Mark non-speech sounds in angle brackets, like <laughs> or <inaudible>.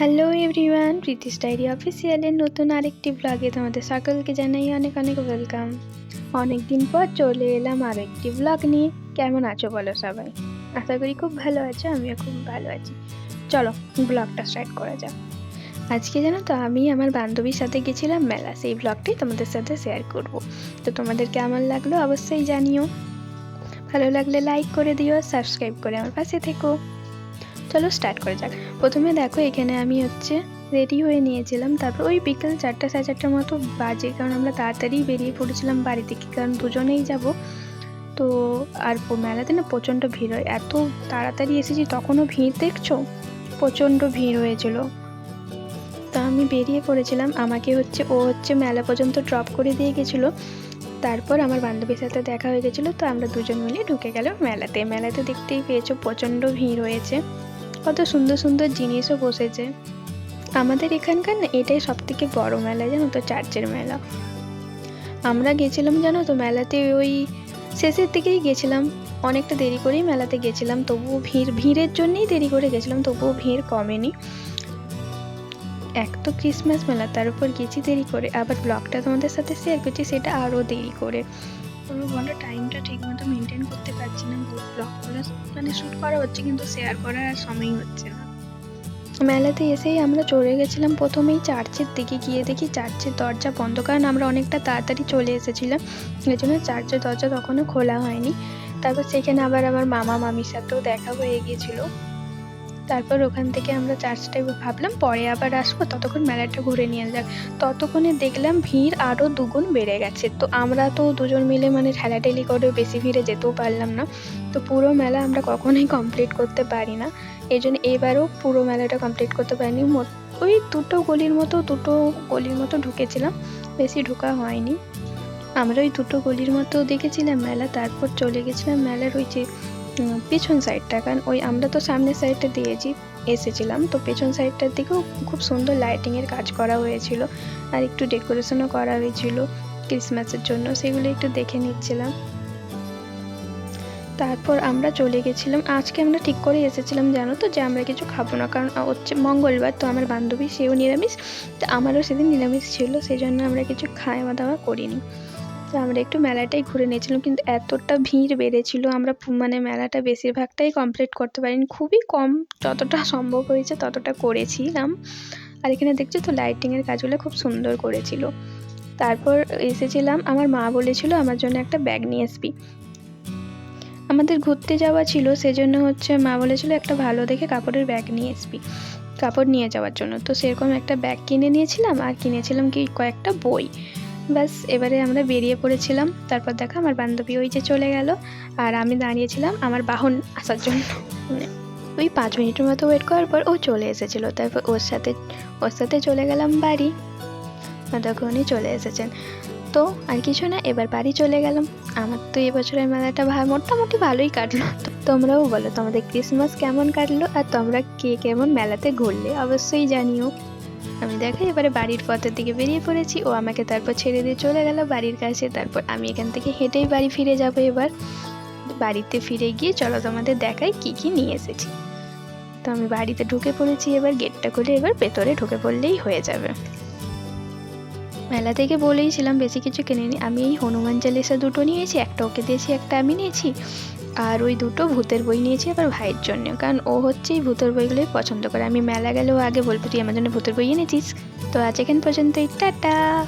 Hello everyone Preeti's diary অফিসিয়ালের নতুন আরেকটি ব্লগে তোমাদের সকলকে জানাই অনেক অনেক ওয়েলকাম অনেক দিন পর চলে এলাম আর একটি ব্লগ নিয়ে। কেমন আছো বলো সবাই? আশা করি খুব ভালো আছো, আমিও খুব ভালো আছি। চলো ব্লগটা স্টার্ট করা যাক। আজকে জানো তো, আমি আমার বান্ধবীর সাথে গেছিলাম মেলা। সেই ব্লগটাই তোমাদের সাথে শেয়ার করব। তো তোমাদের কেমন লাগল অবশ্যই জানিও। ভালো লাগলে লাইক করে দিও সাবস্ক্রাইব করে আমার পাশে থেকো। চলো স্টার্ট করে যাক। প্রথমে দেখো এখানে আমি হচ্ছে রেডি হয়ে নিয়েছিলাম, তারপর ওই বিকেল চারটা সাড়ে চারটার মতো বাজে, কারণ আমরা তাড়াতাড়ি বেরিয়ে পড়েছিলাম বাড়ি থেকে কারণ দুজনেই যাব। তো আর মেলাতে না প্রচণ্ড ভিড় হয়। এত তাড়াতাড়ি এসেছি, তখনও ভিড় দেখছ? প্রচণ্ড ভিড় হয়েছিল। তা আমি বেরিয়ে পড়েছিলাম। আমাকে হচ্ছে, ও হচ্ছে মেলা পর্যন্ত ড্রপ করে দিয়ে গেছিল। তারপর আমার বান্ধবীর সাথে দেখা হয়ে গেছিল। তো আমরা দুজন মিলে ঢুকে গেলাম মেলাতে। মেলাতে দেখতেই পেয়েছ, প্রচণ্ড ভিড় হয়েছে। কত সুন্দর সুন্দর জিনিসও বসেছে। আমাদের এখানকার না এটাই সব থেকে বড় মেলা, জানো তো? চার্চের মেলা। আমরা গেছিলাম, জানো তো, মেলাতে ওই শেষের দিকেই গেছিলাম। অনেকটা দেরি করেই মেলাতে গেছিলাম, তবুও ভিড়, ভিড়ের জন্যেই দেরি করে গেছিলাম, তবুও ভিড় কমেনি। এক তো ক্রিসমাস মেলা, তার উপর গেছি দেরি করে। আবার ব্লগটা তোমাদের সাথে শেয়ার করছি, সেটা আরও দেরি করে। পুরো বলো টাইমটা ঠিক মতো মেনটেন করতে পারছি ব্লগ ব্লগগুলো মানে শ্যুট করা হচ্ছে কিন্তু শেয়ার করার আর সময়ই হচ্ছে না। মেলাতে এসেই আমরা চলে গেছিলাম। প্রথমেই চার্চের দিকে গিয়ে দেখি চার্চের দরজা বন্ধ, কারণ আমরা অনেকটা তাড়াতাড়ি চলে এসেছিলাম। এই জন্য চার্চের দরজা তখনও খোলা হয়নি। তারপর সেখানে আবার আমার মামা, মামির সাথেও দেখা হয়ে গিয়েছিল। তারপর ওখান থেকে আমরা চার্চটাই ভাবলাম, পরে আবার আসব, ততক্ষণ মেলাটা ঘুরে নিয়ে যাক। ততক্ষণে দেখলাম ভিড় আরও দুগুণ বেড়ে গেছে। তো আমরা তো দুজন মিলে মানে ঠেলাঠেলি করে বেশি ভিড়ে যেতেও পারলাম না। তো পুরো মেলা আমরা কখনোই কমপ্লিট করতে পারি না। এই জন্য এবারও পুরো মেলাটা কমপ্লিট করতে পারিনি। ওই দুটো গলির মতো, দুটো গলির মতো ঢুকেছিলাম। বেশি ঢোকা হয়নি। আমরা ওই দুটো গলির মতো দেখেছিলাম মেলা, তারপর চলে গেছিলাম মেলার ওই যে পেছন সাইডটা কারণ ওই আমরা তো সামনের সাইডটা দিয়েছি এসেছিলাম, তো পেছন সাইডটার দিকেও খুব সুন্দর লাইটিংয়ের কাজ করা হয়েছিল। আর একটু ডেকোরেশনও করা হয়েছিল ক্রিসমাসের জন্য, সেগুলো একটু দেখে নিচ্ছিলাম। তারপর আমরা চলে গেছিলাম। আজকে আমরা ঠিক করে এসেছিলাম, জানো তো? যে আমরা কিছু খাব না, কারণ হচ্ছে মঙ্গলবার তো আমার বান্ধবী, সেও নিরামিষ, তো আমারও সেদিন নিরামিষ ছিল সেই জন্য আমরা কিছু খাওয়া দাওয়া করিনি। তো আমরা একটু মেলাটাই ঘুরে নিয়েছিলাম, কিন্তু এতটা ভিড় বেড়েছিল, আমরা মানে মেলাটা বেশিরভাগটাই কমপ্লিট করতে পারিনি। খুবই কম যতটা <laughs> সম্ভব হয়েছে ততটা করেছিলাম। আর এখানে দেখছ তো লাইটিংয়ের কাজগুলো খুব সুন্দর করেছিল। তারপর এসেছিলাম, আমার মা বলেছিল আমার জন্য একটা ব্যাগ নিয়ে আসবি। আমাদের ঘুরতে যাওয়া ছিল, সেজন্য হচ্ছে মা বলেছিল একটা ভালো দেখে কাপড়ের ব্যাগ নিয়ে আসবি, কাপড় নিয়ে যাওয়ার জন্য। তো সেরকম একটা ব্যাগ কিনে নিয়েছিলাম, আর কিনেছিলাম কি কয়েকটা বই। ব্যাস, এবারে আমরা বেরিয়ে পড়েছিলাম। তারপর দেখা আমার বান্ধবী ওই যে চলে গেল, আর আমি দাঁড়িয়েছিলাম আমার বাহন আসার জন্য। মানে ওই পাঁচ মিনিটের মতো ওয়েট করার পর ও চলে এসেছিল। তারপর ওর সাথে ওর সাথে চলে গেলাম বাড়ি। তখন উনি চলে এসেছেন। তো আর কিছু না, এবার বাড়ি চলে গেলাম। আমার তো এবছরের মেলাটা মোটামুটি ভালোই কাটলো। তোমরাও বলো, তোমাদের ক্রিসমাস কেমন কাটলো? আর তোমরা কে কেমন মেলাতে ঘুরলে? অবশ্যই জানিও। আমি দেখো, এবারে বাড়ির পথের দিকে বেরিয়ে পড়েছি। ও আমাকে তারপর ছেড়ে দিয়ে চলে গেল বাড়ির কাছে। তারপর আমি এখান থেকে হেঁটেই বাড়ি ফিরে যাব এবার। বাড়িতে ফিরে গিয়ে চলো তোমাদের দেখাই কি কি নিয়ে এসেছি। তো আমি বাড়িতে ঢুকে পড়েছি এবার, গেটটা খুলে এবার ভেতরে ঢুকে পড়লেই হয়ে যাবে। মেলা থেকে বলেইছিলাম বেশি কিছু কিনিনি। আমি এই হনুমান চালিসা দুটো নিয়েছি, একটা ওকে দিয়েছি, একটা আমি নিয়েছি। আর ওই দুটো ভূতের বই নিয়েছি আবার ভাইয়ের জন্য, কারণ ও হচ্ছে এই ভূতের বইগুলোই পছন্দ করে। আমি মেলা গেলেও আগে বলব, তুই আমার জন্য ভূতের বই এনেছিস? তো আজ এখান পর্যন্তই, টাটা!